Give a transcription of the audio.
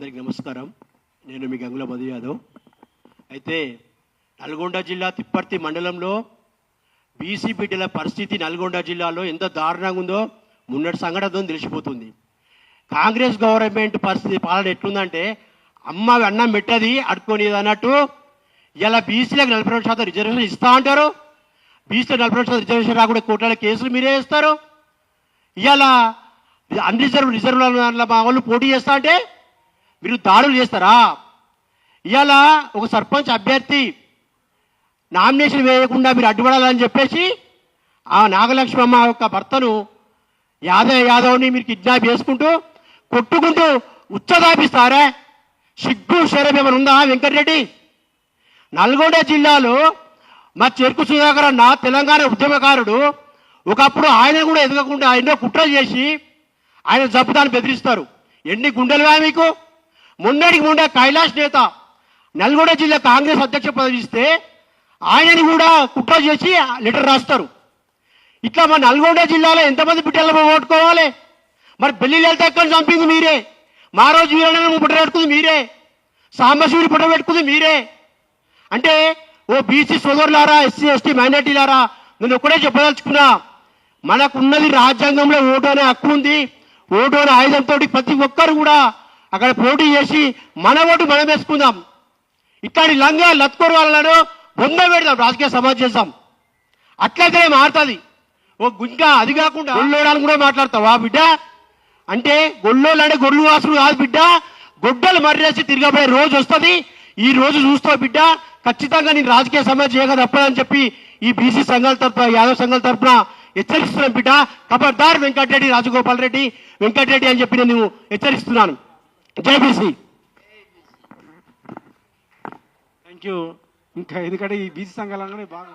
అందరికి నమస్కారం. నేను మీ గంగుల మధు యాదవ్. అయితే నల్గొండ జిల్లా తిప్పర్తి మండలంలో బీసీ బిడ్డల పరిస్థితి నల్గొండ జిల్లాలో ఎంత దారుణంగా ఉందో మున్నటి సంఘటనతో తెలిసిపోతుంది. కాంగ్రెస్ గవర్నమెంట్ పరిస్థితి పాలన ఎట్లుందంటే అమ్మ అన్నం పెట్టది అడుక్కొని అన్నట్టు ఇలా బీసీలకు నలభై రెండు శాతం రిజర్వేషన్ ఇస్తా అంటారు. బీసీలో నలభై రెండు శాతం రిజర్వేషన్ రాకుండా కోట్ల కేసులు మీరే వేస్తారు. ఇలా అన్రిజర్వ్ రిజర్వ్ మా వాళ్ళు పోటీ చేస్తా అంటే మీరు దాడులు చేస్తారా? ఇవాళ ఒక సర్పంచ్ అభ్యర్థి నామినేషన్ వేయకుండా మీరు అడ్డుపడాలని చెప్పేసి ఆ నాగలక్ష్మమ్మ యొక్క భర్తను యాదవ్ యాదవ్ని మీరు కిడ్నాప్ చేసుకుంటూ కొట్టుకుంటూ ఉచ్చదాపిస్తారా? సిగ్గు శరం ఏమైనా ఉందా వెంకటరెడ్డి? నల్గొండ జిల్లాలో మా చెరుకు సుధాకర్ అన్న తెలంగాణ ఉద్యమకారుడు ఒకప్పుడు ఆయన కూడా ఎదగకుండా ఎన్నో కుట్రలు చేసి ఆయన జబ్బుతాన్ని బెదిరిస్తారు. ఎన్ని గుండెలుగా మీకు? మొన్నటికి ముందే కైలాష్ నేత నల్గొండ జిల్లా కాంగ్రెస్ అధ్యక్ష పదవి ఇస్తే ఆయనని కూడా కుట్ర చేసి లెటర్ రాస్తారు. ఇట్లా మన నల్గొండ జిల్లాలో ఎంతమంది బిడ్డలు ఓట్టుకోవాలి మరి పెళ్ళి లలితక్కని చంపింది మీరే? మా రోజు వీరన్న పుట్ట పెట్టుకుంది మీరే? సాంబశివుని పుట్ట పెట్టుకుంది మీరే? అంటే ఓ బీసీ సోదరులారా ఎస్సీ ఎస్టీ మైనార్టీలారా నేను ఒక్కడే చెప్పదలుచుకున్నా మనకున్నది రాజ్యాంగంలో ఓటు అనే హక్కు ఉంది. ఓటు అనే ఆయుధంతో ప్రతి ఒక్కరు కూడా అక్కడ పోటీ చేసి మన ఓటు మనం వేసుకుందాం. ఇట్లాంటి లంగా లత్కోరు వాళ్ళను బొమ్మ పెడదాం రాజకీయ సమాజ చేద్దాం. అట్లయితే మారుతుంది. ఓ ఇంకా అది కాకుండా గొల్లోడాలని కూడా మాట్లాడతావా. బిడ్డ అంటే గొల్లోళ్ళు అంటే గొల్లు వాసులు కాదు బిడ్డ. గొడ్డలు మర్రేసి తిరగబడే రోజు వస్తుంది. ఈ రోజు చూస్తావు బిడ్డ ఖచ్చితంగా నేను రాజకీయ సమాజం చేయక తప్పదని చెప్పి ఈ బీసీ సంఘాల తరఫున యాదవ్ సంఘాల తరఫున హెచ్చరిస్తున్నాను బిడ్డ. కబర్దార్ వెంకటరెడ్డి రాజగోపాల్ రెడ్డి వెంకటరెడ్డి అని చెప్పి నేను హెచ్చరిస్తున్నాను. జైబీసీ. థ్యాంక్ యూ ఇంకా ఎందుకంటే ఈ బీసీ సంఘాలంగానే బాగా